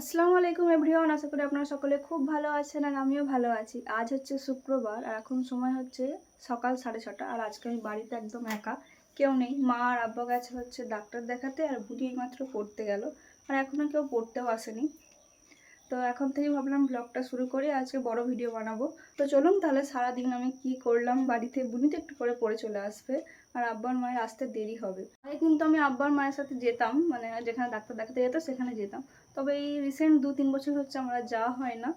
আসসালামু আলাইকুম এভরিওয়ান, আশা করি আপনারা সকলে খুব ভালো আছেন আর আমিও ভালো আছি। আজ হচ্ছে শুক্রবার আর এখন সময় হচ্ছে সকাল সাড়ে ছটা আর আজকে আমি বাড়িতে একদম একা, কেউ নেই। মা আর আব্বা গেছে হচ্ছে ডাক্তার দেখাতে আর বুড়ি এইমাত্র পড়তে গেল আর এখনও কেউ পড়তেও আসেনি। তো এখন থেকেই ভাবলাম ব্লগটা শুরু করে, আজকে বড় ভিডিও বানাবো। তো চলুন তাহলে সারাদিন আমি কি করলাম, বাড়িতে বুনি তো একটু পরে পড়ে চলে আসবে আর আব্বার মায়ের আসতে দেরি হবে। আগে কিন্তু আমি আব্বার মায়ের সাথে যেতাম মানে যেখানে ডাক্তার দেখাতে যেত সেখানে যেতাম। তবে এই রিসেন্ট দু তিন বছর হচ্ছে আমরা যাওয়া হয় না।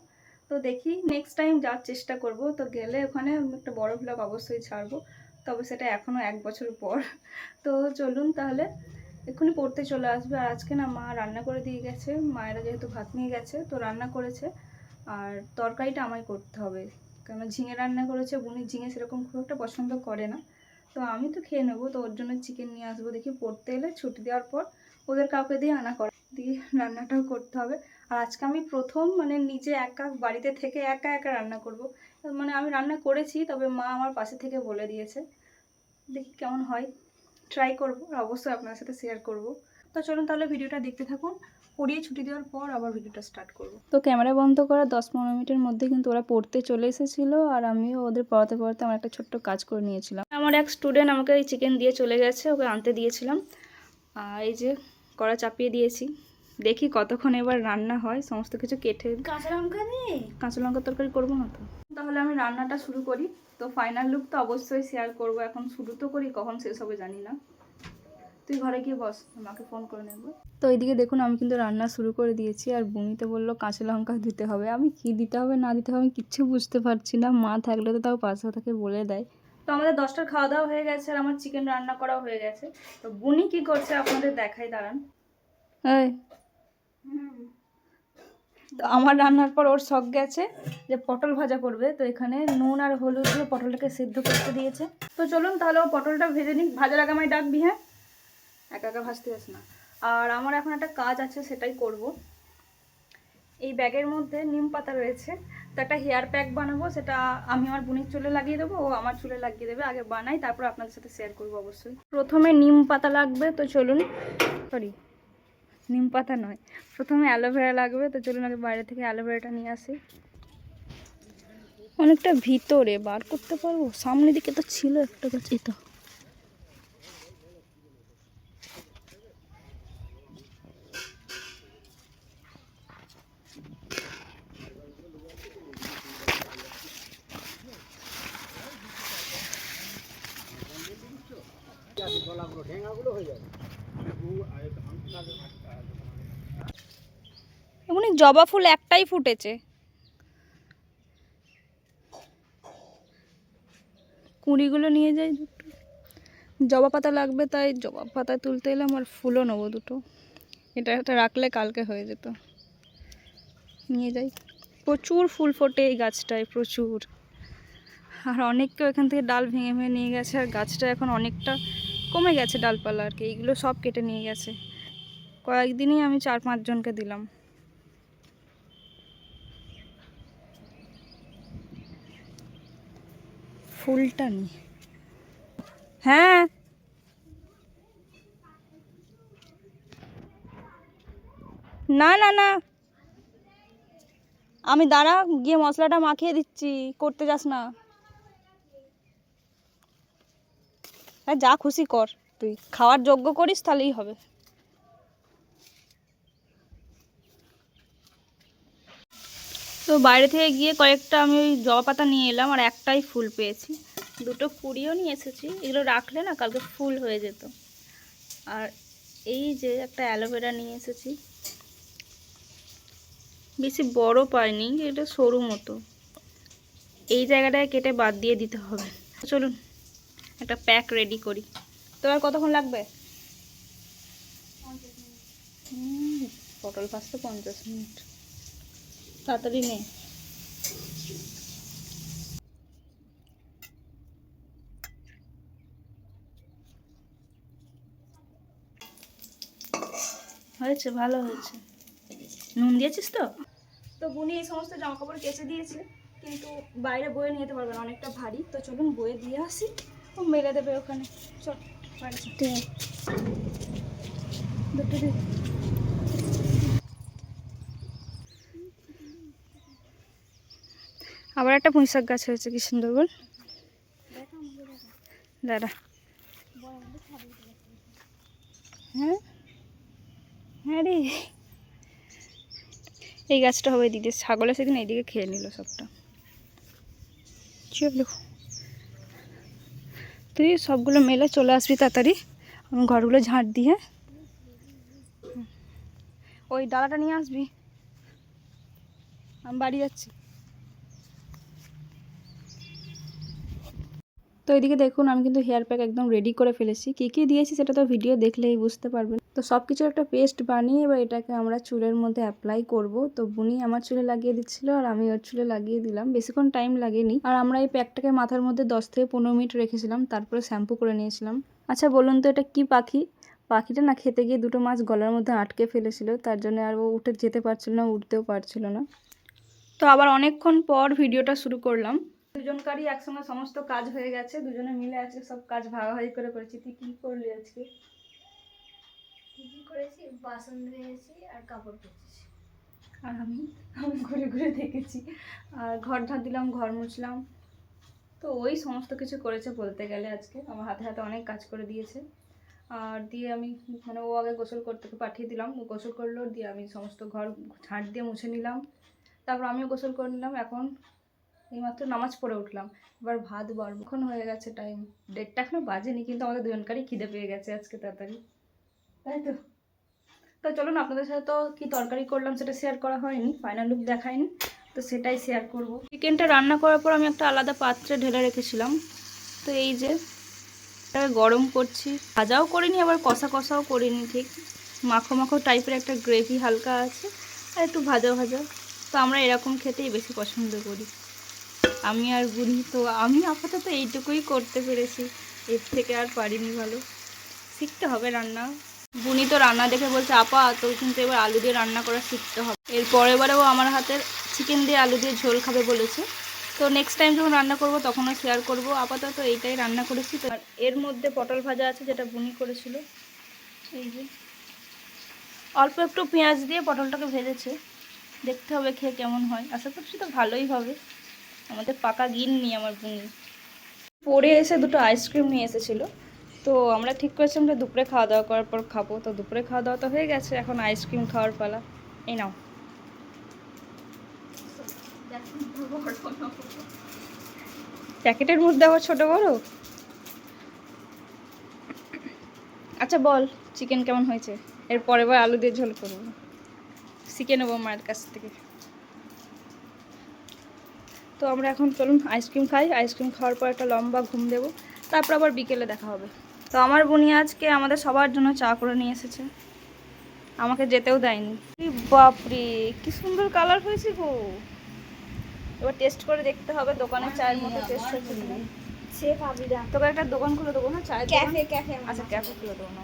তো দেখি নেক্সট টাইম যাওয়ার চেষ্টা করব। তো গেলে ওখানে একটা বড় ব্লগ অবশ্যই ছাড়বো। তবে সেটা এখনও এক বছর পর। তো চলুন তাহলে, এক্ষুনি পড়তে চলে আসবে। আর আজকে না মা রান্না করে দিয়ে গেছে। মায়েরা যেহেতু ভাত নিয়ে গেছে, তো রান্না করেছে। আর তরকারিটা আমায় করতে হবে। কেন ঝিঙে রান্না করেছে বুনি ঝিঙে সেরকম খুব একটা পছন্দ করে না। তো আমি তো খেয়ে নেব। তো ওর জন্য চিকেন নিয়ে আসব। দেখি পড়তে এলে ছুটি দেওয়ার পর ওদের কাউকে দিয়ে আনা করা দিয়ে রান্নাটাও করতে হবে। আর আজকে আমি প্রথম মানে নিজে একা বাড়িতে থেকে একা একা রান্না করব। মানে আমি রান্না করেছি তবে মা আমার পাশে থেকে বলে দিয়েছে। দেখি কেমন হয়। ট্রাই করব আর অবশ্যই আপনার সাথে শেয়ার করব। তো চলুন তাহলে ভিডিওটা দেখতে থাকুন। পড়িয়ে ছুটি দেওয়ার পর আবার ভিডিওটা স্টার্ট করব। তো ক্যামেরা বন্ধ করার দশ পনেরো মিনিটের মধ্যে কিন্তু ওরা পড়তে চলে এসেছিল আর আমিও ওদের পড়াতে পড়াতে আমার একটা ছোট্ট কাজ করে নিয়েছিলাম। আমার এক স্টুডেন্ট আমাকে এই চিকেন দিয়ে চলে গেছে ওকে আনতে দিয়েছিলাম। আর এই যে কড়া চাপিয়ে দিয়েছি। দেখি কতক্ষণ এবার রান্না হয় সমস্ত কিছু কেটে কাঁচা লঙ্কা দিয়ে? কাঁচা লঙ্কা তরকারি করব না তো। তাহলে আমি রান্নাটা শুরু করি। তো ফাইনাল লুক তো অবশ্যই শেয়ার করব। এখন শুরু তো করি কখন শেষ হবে জানি না। তুই ঘরে গিয়ে বস আমাকে ফোন করে নেব। তো এইদিকে দেখুন আমি কিন্তু রান্না শুরু করে দিয়েছি। আর বুনিতে বলল কাঁচা লঙ্কা দিতে হবে। আমি কি দিতে হবে না দিতে হবে আমি কিচ্ছু বুঝতে পারছি না। মা থাকলে তো তাও পাশে থেকে বলে দেয়। তো আমাদের দশটার খাওয়া দাওয়া হয়ে গেছে আর আমার চিকেন রান্না করাও হয়ে গেছে। তো বুনি কি করছে আপনাদের দেখাই দাঁড়ান। এই তো আমার রান্নার পর ওর শখ গেছে যে পটল ভাজা করবে। তো এখানে নুন আর হলুদ দিয়ে পটলটাকে সিদ্ধ করতে দিয়েছে। তো চলুন তাহলে ও পটলটা ভেজে নিক। ভাজা আগে আমায় ডাকবি হ্যাঁ? একা একা ভাজতে যাস না। আর আমার এখন একটা কাজ আছে, সেটাই করব। এই ব্যাগের মধ্যে নিম পাতা রয়েছে। তো একটা হেয়ার প্যাক বানাবো, সেটা আমি আমার বোনের চুলে লাগিয়ে দেবো, ও আমার চুলে লাগিয়ে দেবে, আগে বানাই, তারপর আপনাদের সাথে শেয়ার করব অবশ্যই। প্রথমে নিম পাতা লাগবে, তো চলুন সরি নিম পাতা নয়। প্রথমে অ্যালোভেরা লাগবে, তো চলুন আগে বাইরে থেকে অ্যালোভেরাটা নিয়ে আসি। অনেকটা ভিতরে, বার করতে পারব? সামনের দিকে তো ছিল একটা গাছ, এই তো। এমনি জবা ফুল একটাই ফুটেছে। কুঁড়িগুলো নিয়ে যাই দুটো। জবা পাতা লাগবে তাই জবা পাতা তুলতে এলাম আর ফুলও নেব দুটো। এটা একটা রাখলে কালকে হয়ে যেত। নিয়ে যাই। প্রচুর ফুল ফোটে এই গাছটায়, প্রচুর। আর অনেককেও এখান থেকে ডাল ভেঙে ভেঙে নিয়ে গেছে, আর গাছটা এখন অনেকটা কমে গেছে ডালপালা আর কি। এইগুলো সব কেটে নিয়ে গেছে। কয়েকদিনই আমি চার পাঁচজনকে দিলাম। ফুলটা নি। হ্যাঁ। না না না। আমি দাঁড়া, গিয়ে মশলাটা মাখিয়ে দিচ্ছি। করতে যাস না। যা খুশি কর। তুই খাওয়ার যোগ্য করিস, তাহলেই হবে। তো বাইরে থেকে গিয়ে কয়েকটা আমি ওই জবা পাতা নিয়ে এলাম আর একটাই ফুল পেয়েছি। দুটো কুড়িও নিয়ে এসেছি। এগুলো রাখলে না কালকে ফুল হয়ে যেত। আর এই যে একটা অ্যালোভেরা নিয়ে এসেছি। বেশি বড় পাইনি, এটা সরু মতো। এই জায়গাটায় কেটে বাদ দিয়ে দিতে হবে। চলুন, একটা প্যাক রেডি করি। তো আর কতক্ষণ লাগবে? পটল ভাজতে পঞ্চাশ মিনিট। তাড়াতাড়ি নে। হয়েছে ভালো হয়েছে। নুন দিয়েছিস তো? তো বুনি এই সমস্ত জামা কাপড় কেচে দিয়েছে কিন্তু বাইরে বয়ে নিয়ে যেতে পারবে না অনেকটা ভারী। তো চলুন বয়ে দিয়ে আসি। ও মেলে দেবে ওখানে। চল। দুটো আবার একটা পুঁইশাক গাছ হয়েছে, কি সুন্দর বল। দাঁড়া। হ্যাঁ? হ্যাঁ রে। এই গাছটা হবে দিদি ছাগলে সেদিন এইদিকে খেয়ে নিল সবটা। চলো। তুই সবগুলো মেলে চলে আসবি তাড়াতাড়ি। আমি ঘরগুলো ঝাঁট দিয়ে ওই ডালাটা নিয়ে আসবি। আমি বাড়ি যাচ্ছি। তো এদিকে দেখুন, আমি কিন্তু হেয়ার প্যাক একদম রেডি করে ফেলেছি। কী কী দিয়েছি সেটা তো ভিডিও দেখলেই বুঝতে পারবেন। তো সব কিছুর একটা পেস্ট বানিয়ে এবার এটাকে আমরা চুলের মধ্যে অ্যাপ্লাই করব। তো বুনি আমার চুলে লাগিয়ে দিচ্ছিল আর আমি ওর চুলে লাগিয়ে দিলাম। বেশিক্ষণ টাইম লাগেনি। আর আমরা এই প্যাকটাকে মাথার মধ্যে দশ থেকে পনেরো মিনিট রেখেছিলাম, তারপরে শ্যাম্পু করে নিয়েছিলাম। আচ্ছা বলুন তো এটা কি পাখি? পাখিটা না খেতে গিয়ে দুটো মাছ গলার মধ্যে আটকে ফেলেছিল, তার জন্য আর ও উঠে যেতে পারছিল না, উঠতেও পারছিল না। তো আবার অনেকক্ষণ পর ভিডিওটা শুরু করলাম। দুজনকারই একসঙ্গে সমস্ত কাজ হয়ে গেছে দুজনে মিলে আজকে সব কাজ ভাগাভাগি করে করেছি। তুই কি করলি আজকে? কি করেছি? বাসন ধুয়েছি আর কাপড় কেচেছি আর আমি আমি ঘুরে ঘুরে দেখেছি। আর ঘর ঝাড় দিলাম ঘর মুছলাম। তো ওই সমস্ত কিছু করেছে বলতে গেলে আজকে। আমার হাতে হাতে অনেক কাজ করে দিয়েছে। আর দিয়ে আমি মানে ও আগে গোসল করতে পাঠিয়ে দিলাম। ও গোসল করল দিয়ে আমি সমস্ত ঘর ঝাঁট দিয়ে মুছে নিলাম। তারপর আমিও গোসল করে নিলাম। এখন এইমাত্র নামাজ পড়ে উঠলাম। এবার ভাত এখন হয়ে গেছে টাইম দেড়টা এখনও বাজেনি, কিন্তু আমাদের দুজনকারই খিদে পেয়ে গেছে আজকে তাড়াতাড়ি। তাই তো? তো চলুন আপনাদের সাথে তো কি তরকারি করলাম সেটা শেয়ার করা হয়নি ফাইনাল লুক দেখায়নি, তো সেটাই শেয়ার করব। চিকেনটা রান্না করার পর আমি একটা আলাদা পাত্রে ঢেলে রেখেছিলাম। তো এই যে এটাকে গরম করছি। ভাজাও করিনি, আবার কষা কষাও করিনি ঠিক। মাখো মাখো টাইপের একটা গ্রেভি হালকা আছে, আর একটু ভাজা ভাজা। তো আমরা এরকম খেতেই বেশি পছন্দ করি। আমি আর বুড়ি তো আমি আপাতত এইটুকুই করতে পেরেছি। এর থেকে আর পারিনি ভালো। শিখতে হবে রান্না। বুনি তো রান্না দেখে বলছে, আপা তো কিন্তু এবার আলু দিয়ে রান্না করা শিখতে হবে। এর পরের বারেও আমার হাতের চিকেন দিয়ে আলু দিয়ে ঝোল খাবে বলেছে। তো নেক্সট টাইম যখন রান্না করব তখনও শেয়ার করব। আপাতত এইটাই রান্না করেছি। তো এর মধ্যে পটল ভাজা আছে, যেটা বুনি করেছিল। এই যে। অল্প একটু পেঁয়াজ দিয়ে পটলটাকে ভেজেছে। দেখতে হবে খেয়ে কেমন হয়। আশা করছি তো ভালোই হবে। আমাদের পাকা গিন নিয়ে আমার বুনি পরে এসে দুটো আইসক্রিম নিয়ে এসেছিল। তো আমরা ঠিক করেছি আমরা দুপুরে খাওয়া দাওয়া করার পর খাব। তো দুপুরে খাওয়া দাওয়া তো হয়ে গেছে, এখন আইসক্রিম খাওয়ার পালা। এই নাও। প্যাকেটের মধ্যে আবার ছোট বড়? আচ্ছা বল, চিকেন কেমন হয়েছে? এর পরের বার আলু দিয়ে ঝোল করব। শিখে নেব মায়ের কাছ থেকে। তো আমরা এখন চলুন আইসক্রিম খাই। আইসক্রিম খাওয়ার পর একটা লম্বা ঘুম দেবো। তারপর আবার বিকেলে দেখা হবে। তো আমার বোনি আজকে আমাদের সবার জন্য চা করে নিয়ে এসেছে। আমাকে যেতেও দেয়নি। বাপরে কি সুন্দর কালার হয়েছে গো। এবার টেস্ট করে দেখতে হবে দোকানের চায়ের মতো টেস্ট হচ্ছে কিনা। তোকে একটা দোকান খুলে দেবো না চায়ের ক্যাফে ক্যাফে। আচ্ছা ক্যাফে খুলে দেবো না।